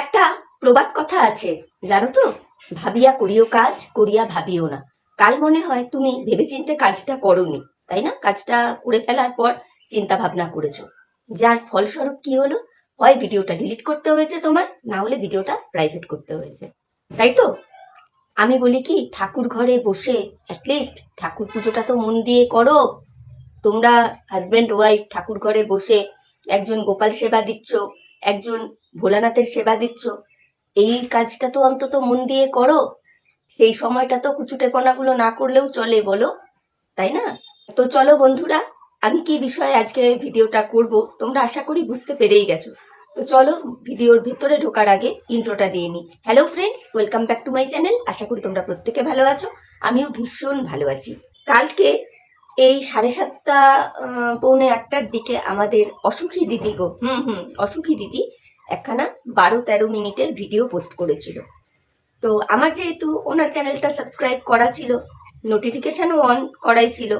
একটা প্রবাদ কথা আছে, জানো তো? ভাবিয়া করিও কাজ, করিয়া ভাবিও না। কাল মনে হয় তুমি ভেবেচিন্তে কাজটা করনি, তাই না? কাজটা করে ফেলার পর চিন্তা ভাবনা করেছ। যার ফলস্বরূপ কি হলো? হয় ভিডিওটা ডিলিট করতে হয়েছে তোমার না হলে ভিডিওটা প্রাইভেট করতে হয়েছে। তাই তো? আমি বলি কি, ঠাকুর ঘরে বসে অ্যাটলিস্ট ঠাকুর পুজোটা তো মন দিয়ে করো। তোমরা হাজব্যান্ড ওয়াইফ ঠাকুর ঘরে বসে একজন গোপাল সেবা দিচ্ছ। একজন ভোলানাথের সেবা দিচ্ছ। এই কাজটা তো অন্তত মন দিয়ে করো। সেই সময়টা তো কুচুটেপনাগুলো না করলেও চলে বলো, তাই না? তো চলো বন্ধুরা, আমি কি বিষয়ে আজকে ভিডিওটা করব তোমরা আশা করি বুঝতে পেরেই গেছো। তো চলো ভিডিওর ভেতরে ঢোকার আগে ইন্ট্রোটা দিয়ে নিই। Hello friends, welcome back to my channel. আশা করি তোমরা প্রত্যেকে ভালো আছো। আমিও ভীষণ ভালো আছি। কালকে এই সাড়ে সাতটা পৌনে আটটার দিকে আমাদের অসুখী দিদি গো, হুম হুম, অসুখী দিদি একখানা বারো তেরো মিনিটের ভিডিও পোস্ট করেছিল। তো আমার যেহেতু ওনার চ্যানেলটা সাবস্ক্রাইব করা ছিল নোটিফিকেশানও অন করাই ছিল,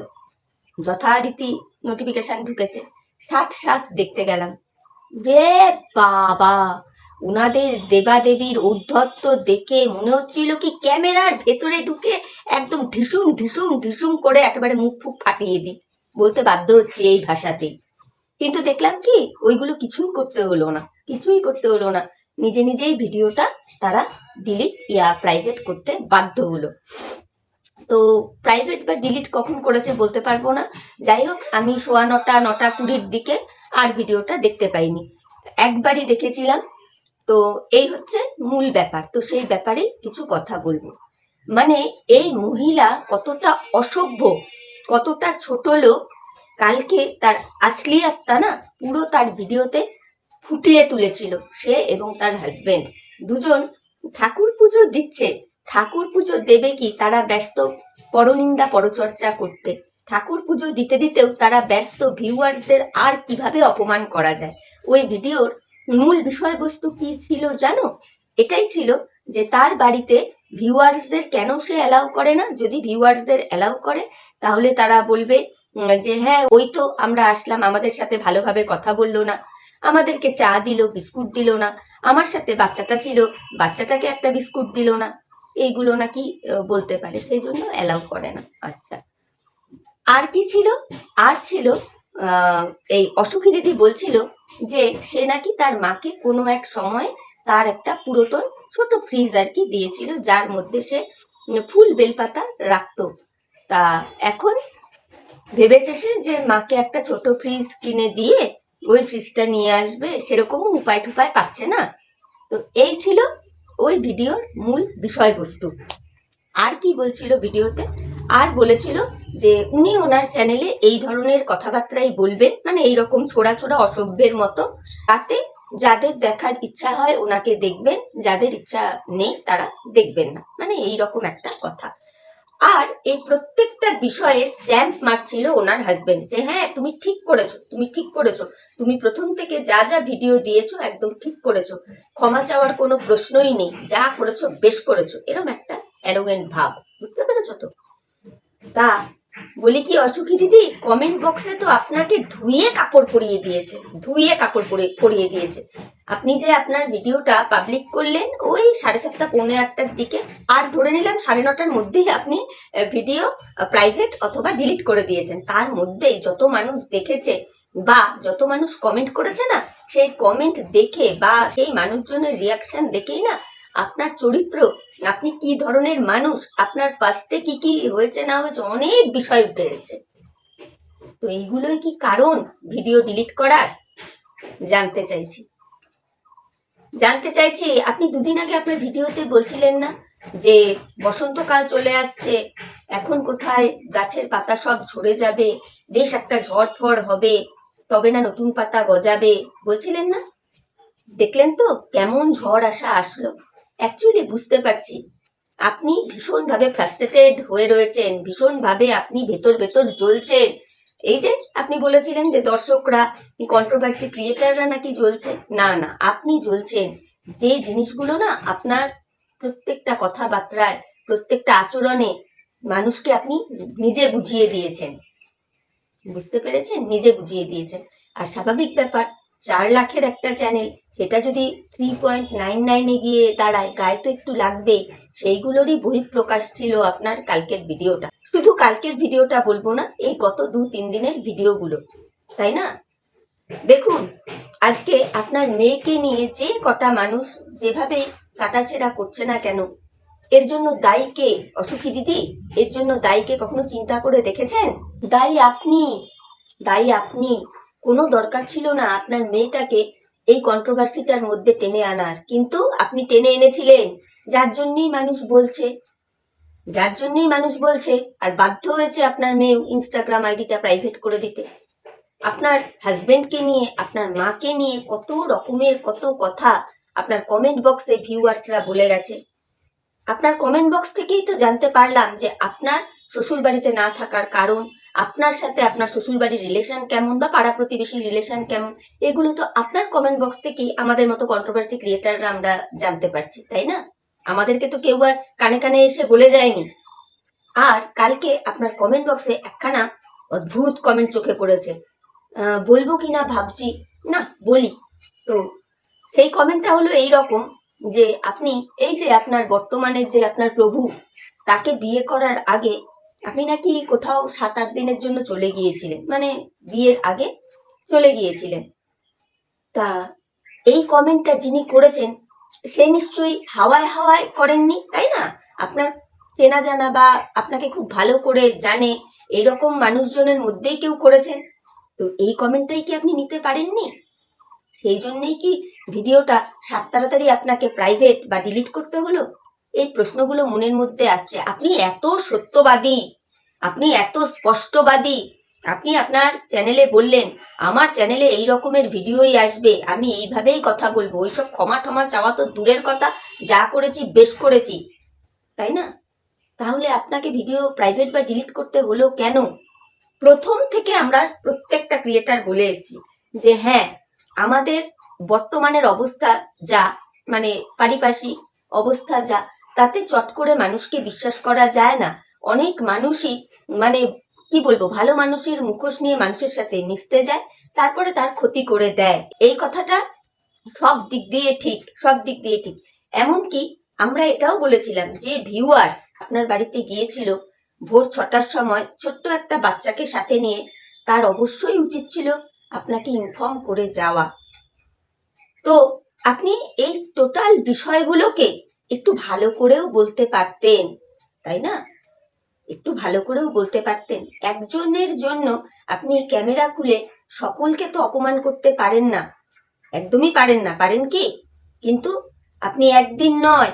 যথারীতি নোটিফিকেশান ঢুকেছে, সাত সাত দেখতে গেলাম। রে বাবা! ওনাদের দেবাদেবীর উদ্ধত্ত দেখে মনে হচ্ছিল কি ক্যামেরার ভেতরে ঢুকে একদম ঢিসুম ঢিসুম ঢিসুম করে একেবারে মুখ ফুক ফাটিয়ে দিই। বলতে বাধ্য হচ্ছে এই ভাষাতেই। কিন্তু দেখলাম কি, ওইগুলো কিছুই করতে হলো না, কিছুই করতে হলো না। নিজে নিজেই ভিডিওটা তারা ডিলিট ইয়া প্রাইভেট করতে বাধ্য হলো। তো প্রাইভেট বা ডিলিট কখন করেছে বলতে পারব না। যাই হোক, আমি সোয়া নটা নটা কুড়ির দিকে আর ভিডিওটা দেখতে পাইনি। একবারই দেখেছিলাম তো এই হচ্ছে মূল ব্যাপার। তো সেই ব্যাপারে কিছু কথা বলব। মানে এই মহিলা কতটা অসভ্য, কতটা ছোট লোক, কালকে তার আসলি আত্মা না পুরো তার ভিডিওতে ফুটিয়ে তুলেছিল, সে এবং তার হাজবেন্ড দুজন ঠাকুর পুজো দিচ্ছে। ঠাকুর পুজো দেবে কি? তারা ব্যস্ত পরনিন্দা পরচর্চা করতে। ঠাকুর পুজো দিতে দিতেও তারা ব্যস্ত ভিউয়ার্সদের আর কীভাবে অপমান করা যায়? ওই ভিডিওর মূল বিষয়বস্তু কি ছিল জানো? এটাই ছিল যে তার বাড়িতে ভিউয়ার্সদের কেন সে অ্যালাউ করে না? যদি ভিউয়ার্সদের অ্যালাউ করে, তাহলে তারা বলবে যে হ্যাঁ ওই তো আমরা আসলাম, আমাদের সাথে ভালোভাবে কথা বলল না। আমাদেরকে চা দিল, বিস্কুট দিল না। আমার সাথে বাচ্চাটা ছিল, বাচ্চাটাকে একটা বিস্কুট দিল না। এইগুলো নাকি বলতে পারে, সেই জন্য অ্যালাউ করে না। আচ্ছা। আর কি ছিল? আর ছিল এই অসুখী দিদি বলছিল যে সে নাকি তার মাকে কোনো এক সময় তার একটা পুরাতন ছোট ফ্রিজ আর কি দিয়েছিল, যার মধ্যে সে ফুল বেলপাতা রাখতো। তা এখন ভেবেছে সে যে মাকে একটা ছোট ফ্রিজ কিনে দিয়ে ওই ফ্রিজটা নিয়ে আসবে সেরকম উপায় টুপায় পাচ্ছে না। তো এই ছিল ওই ভিডিওর মূল বিষয়বস্তু। আর কি বলছিল ভিডিওতে? আর বলেছিল যে উনি ওনার চ্যানেলে এই ধরনের কথাবার্তাই বলবেন মানে এইরকম ছোড়া ছোড়া অসভ্যের মতো। তাতে যাদের দেখার ইচ্ছা হয় ওনাকে দেখবেন, যাদের ইচ্ছা নেই তারা দেখবেন না। মানে এই রকম একটা কথা। আর এই প্রত্যেকটা বিষয়ে স্ট্যাম্প মারছিল ওনার হাজবেন্ড যে হ্যাঁ তুমি ঠিক করেছ, তুমি ঠিক করেছ। তুমি প্রথম থেকে যা যা ভিডিও দিয়েছ একদম ঠিক করেছ। ক্ষমা চাওয়ার কোনো প্রশ্নই নেই। যা করেছ, বেশ করেছ। এরকম একটা অ্যারোগেন্ট ভাব। বুঝতে পেরেছ তো? তা, বলি কি অসুখী দিদি? কমেন্ট বক্সে তো আপনাকে ধুয়ে কাপড় পরিয়ে দিয়েছে, ধুয়ে কাপড় পরিয়ে দিয়েছে। আপনি যে আপনার ভিডিওটা পাবলিক করলেন, ওই সাড়ে সাতটা, পৌনে আটটার দিকে, আর ধরে নিলাম সাড়ে নটার মধ্যেই আপনি ভিডিও প্রাইভেট অথবা ডিলিট করে দিয়েছেন। তার মধ্যেই যত মানুষ দেখেছে বা যত মানুষ কমেন্ট করেছে না, সেই কমেন্ট দেখে বা সেই মানুষজনের রিয়াকশন দেখেই না আপনার চরিত্র, আপনি কি ধরনের মানুষ, আপনার পাস্টে কি কি হয়েছে না হয়েছে, অনেক বিষয় উঠে এসেছে তো এইগুলোই কি কারণ ভিডিও ডিলিট করার? জানতে চাইছি। জানতে চাইছি, আপনি দুদিন আগে আপনার ভিডিওতে বলছিলেন না যে বসন্তকাল চলে আসছে, এখন কোথায় গাছের পাতা সব ঝরে যাবে, বেশ একটা ঝড় ফড় হবে, তবে না নতুন পাতা গজাবে, বলছিলেন না? দেখলেন তো কেমন ঝড় আসা আসলো। অ্যাকচুয়ালি বুঝতে পারছি। আপনি ভীষণভাবে ফ্রাস্ট্রেটেড হয়ে রয়েছেন, ভীষণভাবে আপনি ভেতর ভেতর জ্বলছেন। এই যে আপনি বলেছিলেন যে দর্শকরা কন্ট্রোভার্সি ক্রিয়েটাররা নাকি জ্বলছে। না না, আপনি জ্বলছেন। যে জিনিসগুলো না আপনার প্রত্যেকটা কথাবার্তায়, প্রত্যেকটা আচরণে মানুষকে আপনি নিজে বুঝিয়ে দিয়েছেন। বুঝতে পেরেছেন? নিজে বুঝিয়ে দিয়েছেন। আর স্বাভাবিক ব্যাপার চার লাখের একটা চ্যানেল সেটা যদি থ্রি পয়েন্ট নাইন নাইনে গিয়ে দাঁড়ায়, গায়ে তো একটু লাগবেই সেইগুলোরই বহিঃপ্রকাশ ছিল আপনার কালকের ভিডিওটা। শুধু কালকের ভিডিওটা বলব না, এই গত দু তিন দিনের ভিডিওগুলো, তাই না? দেখুন, আজকে আপনার মেয়েকে নিয়ে যে কটা মানুষ যেভাবে কাটাছেড়া করছে না কেন, এর জন্য দায়ী কে? অসুখী দিদি, এর জন্য দায়ীকে কখনো চিন্তা করে দেখেছেন? দায়ী আপনি দায়ী আপনি। কোনো দরকার ছিল না আপনার মেয়েটাকে এই কন্ট্রোভার্সিটার মধ্যে টেনে আনার। কিন্তু আপনি টেনে এনেছিলেন। যার জন্যই মানুষ বলছে, যার জন্যই মানুষ বলছে, আর বাধ্য হয়েছে আপনার মেয়ে ইনস্টাগ্রাম আইডিটা প্রাইভেট করে দিতে। আপনার হাজবেন্ডকে নিয়ে, আপনার মাকে নিয়ে কত রকমের কত কথা আপনার কমেন্ট বক্সে ভিউয়ার্সরা বলে গেছে। আপনার কমেন্ট বক্স থেকেই তো জানতে পারলাম যে আপনার শ্বশুর বাড়িতে না থাকার কারণ আপনার সাথে আপনার শ্বশুর বাড়ির রিলেশন কেমন বা পাড়া প্রতিবেশীর রিলেশন কেমন, এগুলো তো আপনার কমেন্ট বক্স থেকেই আমাদের মতো কন্ট্রোভার্সি ক্রিয়েটাররা আমরা জানতে পারছি, তাই না? আমাদেরকে তো কেউ আর কানে কানে এসে বলে যায়নি। আর কালকে আপনার কমেন্ট বক্সে একখানা অদ্ভুত কমেন্ট চোখে পড়েছে। বলব কিনা ভাবছি? না, বলি। তো সেই কমেন্টটা হলো এই রকম যে, আপনি এই যে আপনার বর্তমানের যে আপনার প্রভু, তাকে বিয়ে করার আগে আপনি নাকি কোথাও সাত আট দিনের জন্য চলে গিয়েছিলেন মানে বিয়ের আগে চলে গিয়েছিলেন। তা এই কমেন্টটা যিনি করেছেন, সে নিশ্চয়ই হাওয়ায় হাওয়ায় করেননি, তাই না? আপনার চেনা জানা বা আপনাকে খুব ভালো করে জানে এরকম মানুষজনের মধ্যেই কেউ করেছেন। তো এই কমেন্টটাই কি আপনি নিতে পারেননি? সেই জন্যই কি ভিডিওটা সাত তাড়াতাড়ি আপনাকে প্রাইভেট বা ডিলিট করতে হলো? এই প্রশ্নগুলো মনের মধ্যে আসছে। আপনি এত সত্যবাদী! আপনি এত স্পষ্টবাদী। আপনি আপনার চ্যানেলে বললেন, আমার চ্যানেলে এই রকমের ভিডিওই আসবে, আমি এইভাবেই কথা বলব। ওইসব ক্ষমা টমা চাওয়া তো দূরের কথা, যা করেছি বেশ করেছি। তাই না? তাহলে আপনাকে ভিডিও প্রাইভেট বা ডিলিট করতে হলো কেন? প্রথম থেকে আমরা প্রত্যেকটা ক্রিয়েটার বলে এসেছি যে হ্যাঁ আমাদের বর্তমানের অবস্থা যা মানে পারিপার্শ্বিক অবস্থা যা, তাতে চট করে মানুষকে বিশ্বাস করা যায় না। অনেক মানুষই মানে কি বলব, ভালো মানুষের মুখোশ নিয়ে মানুষের সাথে মিশতে যায়, তারপরে তার ক্ষতি করে দেয়। এই কথাটা সব দিক দিয়ে ঠিক, সব দিক দিয়ে ঠিক। এমনকি আমরা এটাও বলেছিলাম যে ভিউয়ার্স আপনার বাড়িতে গিয়েছিল ভোর ছটার সময়, ছোট্ট একটা বাচ্চাকে সাথে নিয়ে, তার অবশ্যই উচিত ছিল আপনাকে ইনফর্ম করে যাওয়া। তো আপনি এই টোটাল বিষয়গুলোকে একটু ভালো করেও বলতে পারতেন, তাই না? একটু ভালো করেও বলতে পারতেন। একজনের জন্য আপনি ক্যামেরা খুলে সকলকে তো অপমান করতে পারেন না। একদমই পারেন না, পারেন কি? কিন্তু আপনি একদিন নয়,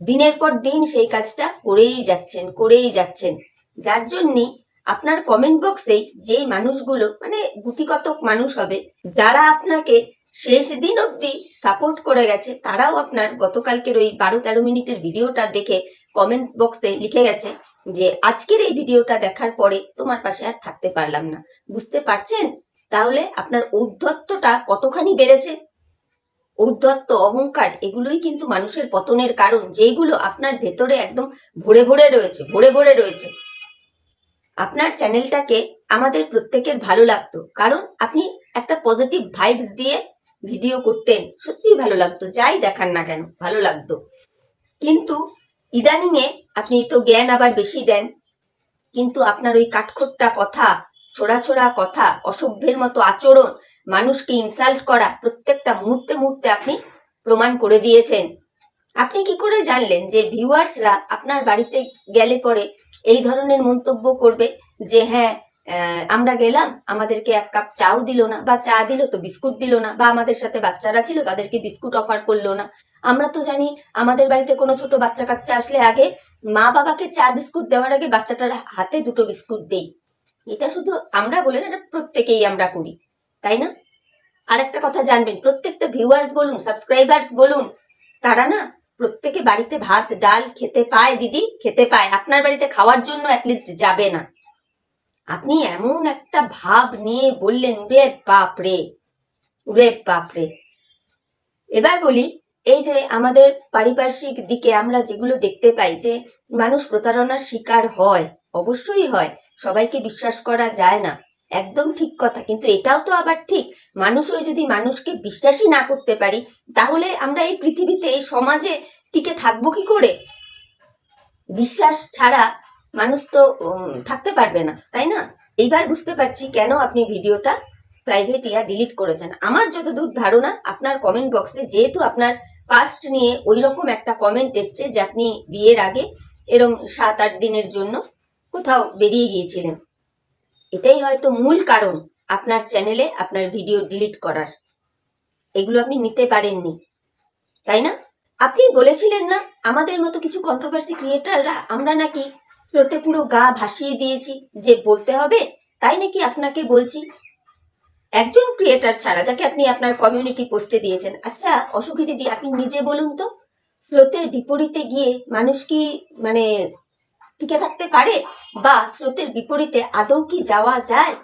দিনের পর দিন সেই কাজটা করেই যাচ্ছেন করেই যাচ্ছেন। যার জন্যে আপনার কমেন্ট বক্সে যে মানুষগুলো মানে গুটি কতক মানুষ হবে, যারা আপনাকে শেষ দিন অবধি সাপোর্ট করে গেছে, তারাও আপনার গতকালকের ওই বারো তেরো মিনিটের ভিডিওটা দেখে কমেন্ট বক্সে লিখে গেছে যে, আজকের এই ভিডিওটা দেখার পরে তোমার পাশে আর থাকতে পারলাম না। বুঝতে পারছেন? তাহলে আপনার ঔদ্ধত্যটা কতখানি বেড়েছে? ঔদ্ধত্য, অহংকার, এগুলোই কিন্তু মানুষের পতনের কারণ যেগুলো আপনার ভেতরে একদম ভরে ভরে রয়েছে, ভরে ভরে রয়েছে। আপনার চ্যানেলটাকে আমাদের প্রত্যেকের ভালো লাগতো, কারণ আপনি একটা পজিটিভ ভাইবস দিয়ে ভিডিও করতেন। সত্যিই ভালো লাগতো, যাই দেখান না কেন, ভালো লাগতো। কিন্তু ইদানিং এ আপনি তো জ্ঞান আবার বেশি দেন, কিন্তু আপনার ওই কাঠখোট্টা কথা ছোড়া ছোড়া কথা, অসভ্যের মতো আচরণ, মানুষকে ইনসাল্ট করা, প্রত্যেকটা মুহূর্তে মুহূর্তে আপনি প্রমাণ করে দিয়েছেন। আপনি কি করে জানলেন যে ভিউয়ার্সরা আপনার বাড়িতে গেলে পরে এই ধরনের মন্তব্য করবে যে হ্যাঁ আমরা গেলাম, আমাদেরকে এক কাপ চাও দিল না, বা চা দিল তো বিস্কুট দিল না, বা আমাদের সাথে বাচ্চারা ছিল তাদেরকে বিস্কুট অফার করল না। আমরা তো জানি আমাদের বাড়িতে কোনো ছোট বাচ্চা কাচ্চা আসলে আগে মা বাবাকে চা বিস্কুট দেওয়ার আগে বাচ্চাটার হাতে দুটো বিস্কুট দেই। এটা শুধু আমরা বলে না, এটা প্রত্যেকেই আমরা করি, তাই না? আর একটা কথা জানবেন, প্রত্যেকটা ভিউয়ার্স বলুন সাবস্ক্রাইবার্স বলুন, তারা না প্রত্যেকে বাড়িতে ভাত, ডাল খেতে পায়, দিদি, খেতে পায়। আপনার বাড়িতে খাওয়ার জন্য অ্যাটলিস্ট যাবে না। আপনি এমন একটা ভাব নিয়ে বললেন, উড়ে বাপরে উরে বাপরে। এবার বলি, এই যে আমাদের পারিপার্শ্বিক দিকে আমরা যেগুলো দেখতে পাই যে মানুষ প্রতারণার শিকার হয়, অবশ্যই হয়, সবাইকে বিশ্বাস করা যায় না, একদম ঠিক কথা। কিন্তু এটাও তো আবার ঠিক, মানুষ হয়ে যদি মানুষকে বিশ্বাসই না করতে পারি, তাহলে আমরা এই পৃথিবীতে, এই সমাজে টিকে থাকব কি করে? বিশ্বাস ছাড়া মানুষ তো থাকতে পারবে না, তাই না? এইবার বুঝতে পারছি কেন আপনি ভিডিওটা প্রাইভেট ইয়া ডিলিট করেছেন। আমার যতদূর ধারণা, আপনার কমেন্ট বক্সে যেহেতু আপনার পাস্ট নিয়ে ওই রকম একটা কমেন্ট এসছে যে আপনি বিয়ের আগে এরম সাত আট দিনের জন্য কোথাও বেরিয়ে গিয়েছিলেন। এটাই হয়তো মূল কারণ আপনার চ্যানেলে আপনার ভিডিও ডিলিট করার। এগুলো আপনি নিতে পারেননি, তাই না? আপনি বলেছিলেন না, আমাদের মতো কিছু কন্ট্রোভার্সি ক্রিয়েটাররা আমরা নাকি স্রোতে পুরো গা ভাসিয়ে দিয়েছি। যে বলতে হবে, তাই নাকি আপনাকে বলছি? একজন ক্রিয়েটার ছাড়া যাকে আপনি আপনার কমিউনিটি পোস্টে দিয়েছেন। আচ্ছা অসুখী দিদি, আপনি নিজে বলুন তো, স্রোতের বিপরীতে গিয়ে মানুষ কি মানে টিকে থাকতে পারে? বা স্রোতের বিপরীতে আদৌ কি যাওয়া যায়?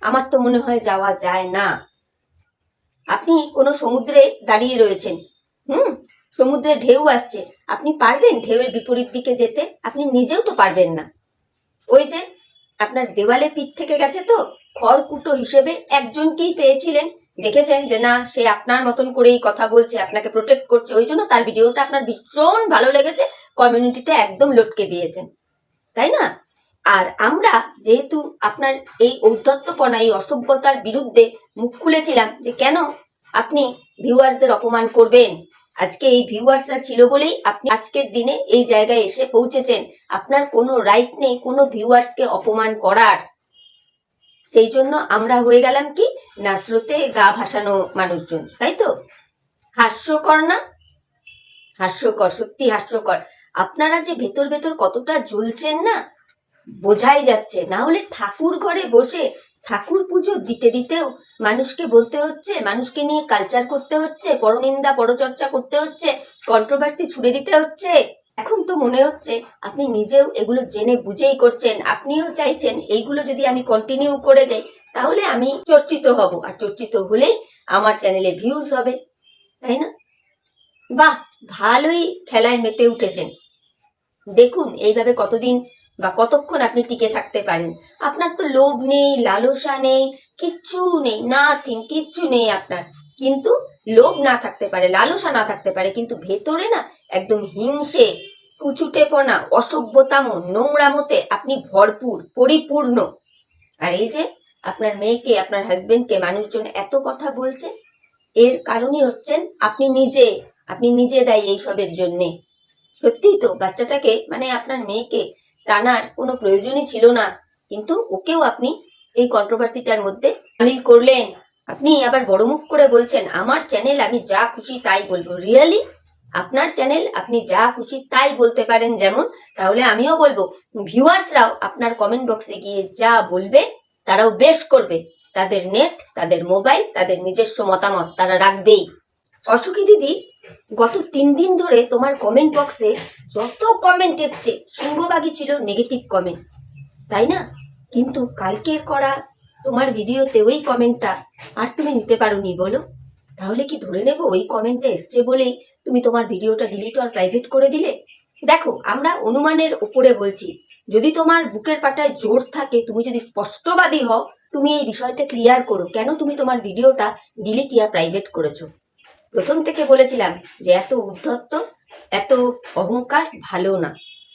আমার তো মনে হয় যাওয়া যায় না। আপনি কোনো সমুদ্রে দাঁড়িয়ে রয়েছেন। হুম? সমুদ্রে ঢেউ আসছে। আপনি পারবেন ঢেউয়ের বিপরীত দিকে যেতে? আপনি নিজেও তো পারবেন না। ওই যে, আপনার দেওয়ালে পিঠ থেকে গেছে তো? খড়কুটো হিসেবে একজনকেই পেয়েছিলেন। দেখেছেন যে না, সে আপনার মতন করেই কথা বলছে, আপনাকে প্রোটেক্ট করছে। ওই জন্য তার ভিডিওটা আপনার ভীষণ ভালো লেগেছে। কমিউনিটিতে একদম লটকে দিয়েছেন। তাই না? আর আমরা যেহেতু আপনার এই ঔদ্ধত্যপনা, এই অসভ্যতার বিরুদ্ধে মুখ খুলেছিলাম যে কেন আপনি ভিউয়ার্সদের অপমান করবেন? আজকে এই ভিউয়ার্সরা ছিল বলেই আপনি আজকের দিনে এই জায়গায় এসে পৌঁছেছেন। আপনার কোনো রাইট নেই, কোনো ভিউয়ার্সকে অপমান করার। সেই জন্য আমরা হয়ে গেলাম কি? না স্রোতে গা ভাসানো মানুষজন, তাই তো? হাস্যকর না? হাস্যকর, সত্যি হাস্যকর। আপনারা যে ভেতর ভেতর কতটা জ্বলছেন না? বোঝাই যাচ্ছে। না হলে ঠাকুর ঘরে বসে ঠাকুর পুজো দিতে দিতেও মানুষকে বলতে হচ্ছে, মানুষকে নিয়ে কালচার করতে হচ্ছে, পরনিন্দা, পরচর্চা করতে হচ্ছে কন্ট্রোভার্সি ছুড়ে দিতে হচ্ছে। এখন তো মনে হচ্ছে আপনি নিজেও এগুলো জেনে বুঝেই করছেন, আপনিও চাইছেন এইগুলো যদি আমি কন্টিনিউ করে যাই, তাহলে আমি চর্চিত হব। আর চর্চিত হলেই আমার চ্যানেলে ভিউজ হবে, তাই না? বাহ, ভালোই খেলায় মেতে উঠেছেন। দেখুন, এইভাবে কতদিন বা কতক্ষণ আপনি টিকে থাকতে পারেন। আপনার তো লোভ নেই, লালসা নেই, কিচ্ছু নেই নাথিং কিচ্ছু নেই আপনার। কিন্তু লোভ না থাকতে পারে, লালসা না থাকতে পারে, কিন্তু ভেতরে না একদম হিংসে, কুচুটেপনা, অসভ্যতাম, নোংরামতে আপনি ভরপুর, পরিপূর্ণ। আর এই যে আপনার মেয়েকে, আপনার হাজবেন্ডকে মানুষজন এত কথা বলছে, এর কারণই হচ্ছেন আপনি নিজে আপনি নিজে দায়ী এইসবের জন্যে। সত্যিই তো, বাচ্চাটাকে মানে আপনার মেয়েকে টানার কোনো প্রয়োজনই ছিল না। কিন্তু ওকেও আপনি এই কন্ট্রোভার্সিটার মধ্যে সামিল করলেন। আপনি আবার বড় মুখ করে বলছেন, আমার চ্যানেল আমি যা খুশি তাই বলব। রিয়েলি আপনার চ্যানেল আপনি যা খুশি তাই বলতে পারেন যেমন, তাহলে আমিও বলব। ভিউয়ার্সরাও আপনার কমেন্ট বক্সে গিয়ে যা বলবে, তারাও বেশ করবে। তাদের নেট তাদের মোবাইল তাদের নিজস্ব মতামত তারা রাখবেই। অসুখী দিদি গত তিন দিন ধরে তোমার কমেন্ট বক্সে যত কমেন্ট এসছে সিংহবাগই ছিল নেগেটিভ কমেন্ট তাই না? কিন্তু কালকের করা তোমার ভিডিওতে ওই কমেন্টটা আর তুমি নিতে পারোনি, বলো। তাহলে কি ধরে নেব ওই কমেন্টটা এসছে বলেই তুমি তোমার ভিডিওটা ডিলিট আর প্রাইভেট করে দিলে? দেখো, আমরা অনুমানের উপরে বলছি, যদি তোমার বুকের পাটায় জোর থাকে, তুমি যদি স্পষ্টবাদী হও, তুমি এই বিষয়টা ক্লিয়ার করো। কেন তুমি তোমার ভিডিওটা ডিলিট ইয়া প্রাইভেট করেছ? প্রথম থেকে বলেছিলাম যে এত উদ্ধত্ত, এত অহংকার ভালো না।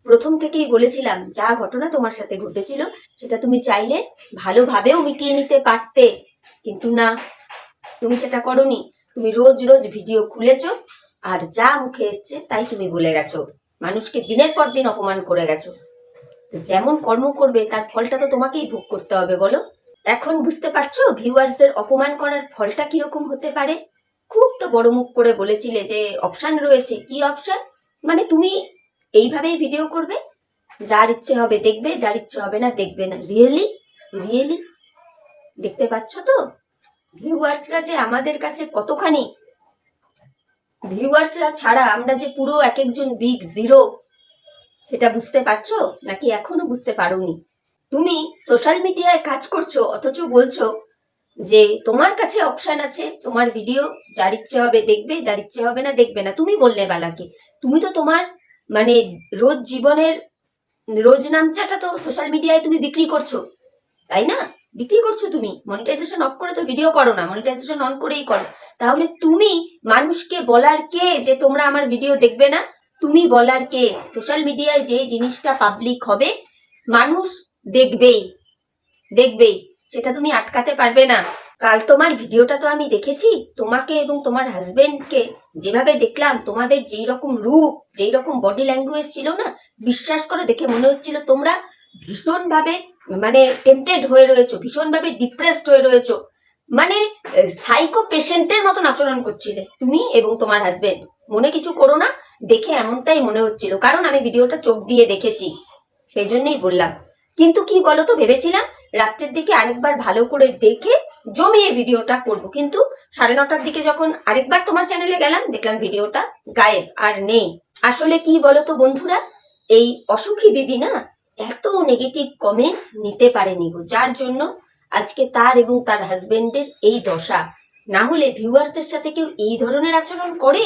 প্রথম থেকেই বলেছিলাম, যা ঘটনা তোমার সাথে ঘটেছিল, সেটা তুমি চাইলে ভালোভাবেও মিটিয়ে নিতে পারতে। কিন্তু না, তুমি সেটা করনি। তুমি রোজ রোজ ভিডিও খুলেছ, আর যা মুখে এসছে তাই তুমি বলে গেছো। মানুষকে দিনের পর দিন অপমান করে গেছো। যেমন কর্ম করবে, তার ফলটা তো তোমাকেই ভোগ করতে হবে, বলো। এখন বুঝতে পারছ ভিউয়ার্সদের অপমান করার ফলটা কীরকম হতে পারে? খুব তো বড় মুখ করে বলেছিলে যে অপশান রয়েছে। কি অপশান মানে তুমি এইভাবেই ভিডিও করবে? যার ইচ্ছে হবে দেখবে, যার ইচ্ছে হবে না দেখবে না। রিয়েলি রিয়েলি দেখতে পাচ্ছ তো? ভিউয়ার্সরা যে আমাদের কাছে কতখানি? ভিউয়ার্সরা ছাড়া আমরা যে পুরো এক একজন বিগ জিরো সেটা বুঝতে পারছ? নাকি এখনও বুঝতে পারোনি? তুমি সোশ্যাল মিডিয়ায় কাজ করছ, অথচ বলছো যে তোমার কাছে অপশন আছে, তোমার ভিডিও যার ইচ্ছে হবে দেখবে, যার ইচ্ছে হবে না দেখবে না। তুমি বললে বালাকে, তুমি তো তোমার মানে রোজ জীবনের, রোজ নামচাটা তো সোশ্যাল মিডিয়ায় তুমি বিক্রি করছ, তাই না? বিক্রি করছ তুমি। মনিটাইজেশন অফ করে তো ভিডিও করো না মনিটাইজেশন অন করেই করো। তাহলে তুমি মানুষকে বলার কে যে তোমরা আমার ভিডিও দেখবে না? তুমি বলার কে? সোশ্যাল মিডিয়ায় যে জিনিসটা পাবলিক হবে, মানুষ দেখবেই দেখবেই। সেটা তুমি আটকাতে পারবে না। কাল তোমার ভিডিওটা তো আমি দেখেছি। তোমাকে এবং তোমার হাজবেন্ডকে যেভাবে দেখলাম, তোমাদের যেই রকম রূপ, যেই রকম বডি ল্যাঙ্গুয়েজ ছিল না, বিশ্বাস করে দেখে মনে হচ্ছিল তোমরা ভীষণভাবে মানে টেম্পটেড হয়ে রয়েছো, ভীষণভাবে ডিপ্রেসড হয়ে রয়েছো। মানে সাইকো পেশেন্টের মতন আচরণ করছিলে তুমি এবং তোমার হাজবেন্ড মনে কিছু করো না, দেখে এমনটাই মনে হচ্ছিল। কারণ আমি ভিডিওটা চোখ দিয়ে দেখেছি। সেই জন্যই বললাম। কিন্তু কি বলতো, ভেবেছিলাম রাত্রের দিকে আরেকবার ভালো করে দেখে জমিয়ে ভিডিওটা করব। কিন্তু সাড়ে নটার দিকে যখন আরেকবার তোমার চ্যানেলে গেলাম, দেখলাম ভিডিওটা গায়েব আর নেই। আসলে কি বলতো বন্ধুরা? এই অসুখী দিদি না এত নেগেটিভ কমেন্টস নিতে পারেনি গো। যার জন্য আজকে তার এবং তার হাজবেন্ডের এই দশা। না হলে ভিউয়ারদের সাথে কেউ এই ধরনের আচরণ করে?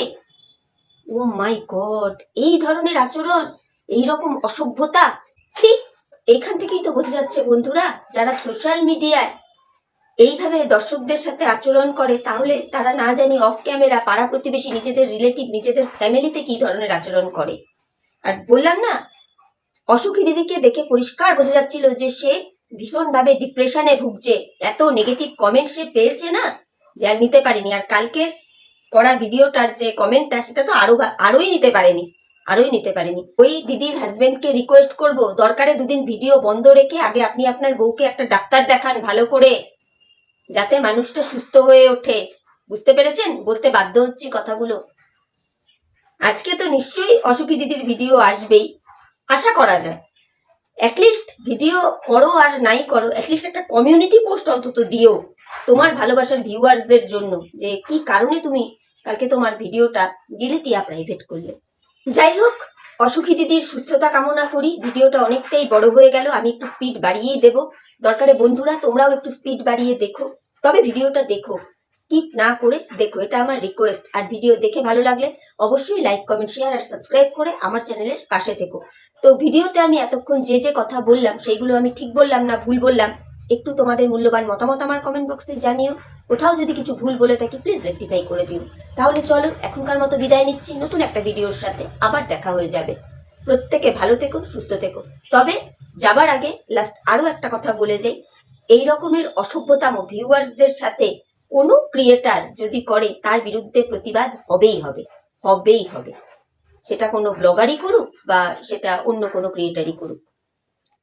ও মাই গড এই ধরনের আচরণ এই রকম অসভ্যতা? ছি! এইখান থেকেই তো বোঝা যাচ্ছে বন্ধুরা, যারা সোশ্যাল মিডিয়ায় এইভাবে দর্শকদের সাথে আচরণ করে, তাহলে তারা না জানি অফ ক্যামেরা পাড়া প্রতিবেশী নিজেদের রিলেটিভ নিজেদের ফ্যামিলিতে কি ধরনের আচরণ করে। আর বললাম না, অসুখী দিদিকে দেখে পরিষ্কার বোঝা যাচ্ছিল যে সে ভীষণভাবে ডিপ্রেশনে ভুগছে। এত নেগেটিভ কমেন্ট সে পেয়েছে না যে আর নিতে পারেনি। আর কালকের করা ভিডিওটার যে কমেন্টটা সেটা তো আরও আরোই নিতে পারেনি। আরোই নিতে পারেনি। ওই দিদির হাজবেন্ডকে রিকোয়েস্ট করব। দরকারে দুদিন ভিডিও বন্ধ রেখে আগে আপনি আপনার বউকে একটা ডাক্তার দেখান ভালো করে, যাতে মানুষটা সুস্থ হয়ে ওঠে। বুঝতে পেরেছেন? বলতে বাধ্য হচ্ছি কথাগুলো। আজকে তো নিশ্চয়ই অসুখী দিদির ভিডিও আসবেই। আশা করা যায়। অ্যাটলিস্ট ভিডিও করো আর নাই করো অ্যাটলিস্ট একটা কমিউনিটি পোস্ট অন্তত দিও তোমার ভালোবাসার ভিউয়ার্সদের জন্য। যে কি কারণে তুমি কালকে তোমার ভিডিওটা ডিলিটিয়া প্রাইভেট করলে? যাই হোক, অসুখী দিদির সুস্থতা কামনা করি। ভিডিওটা অনেকটাই বড় হয়ে গেল, আমি একটু স্পিড বাড়িয়েই দেবো। দরকারে বন্ধুরা, তোমরাও একটু স্পিড বাড়িয়ে দেখো। তবে ভিডিওটা দেখো স্কিপ না করে দেখো, এটা আমার রিকোয়েস্ট আর ভিডিও দেখে ভালো লাগলে অবশ্যই লাইক কমেন্ট শেয়ার আর সাবস্ক্রাইব করে আমার চ্যানেলের পাশে থেকো। তো ভিডিওতে আমি এতক্ষণ যে যে কথা বললাম, সেইগুলো আমি ঠিক বললাম না ভুল বললাম একটু তোমাদের মূল্যবান মতামত আমার কমেন্ট বক্সে জানিও। কোথাও যদি কিছু ভুল বলে থাকি প্লিজ রেক্টিফাই করে দিও। তাহলে চলো, এখনকার মতো বিদায় নিচ্ছি। নতুন একটা ভিডিওর সাথে আবার দেখা হয়ে যাবে। প্রত্যেকে ভালো থেকো, সুস্থ থেকো। তবে যাবার আগে লাস্ট আরও একটা কথা বলে যাই। এই রকমের অসভ্যতাম ভিউয়ার্সদের সাথে কোনো ক্রিয়েটার যদি করে, তার বিরুদ্ধে প্রতিবাদ হবেই হবে। হবেই হবে। সেটা কোনো ব্লগারই করুক বা সেটা অন্য কোনো ক্রিয়েটারই করুক।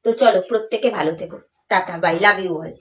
তো চলো, প্রত্যেকে ভালো থেকো। Tata bye love you all.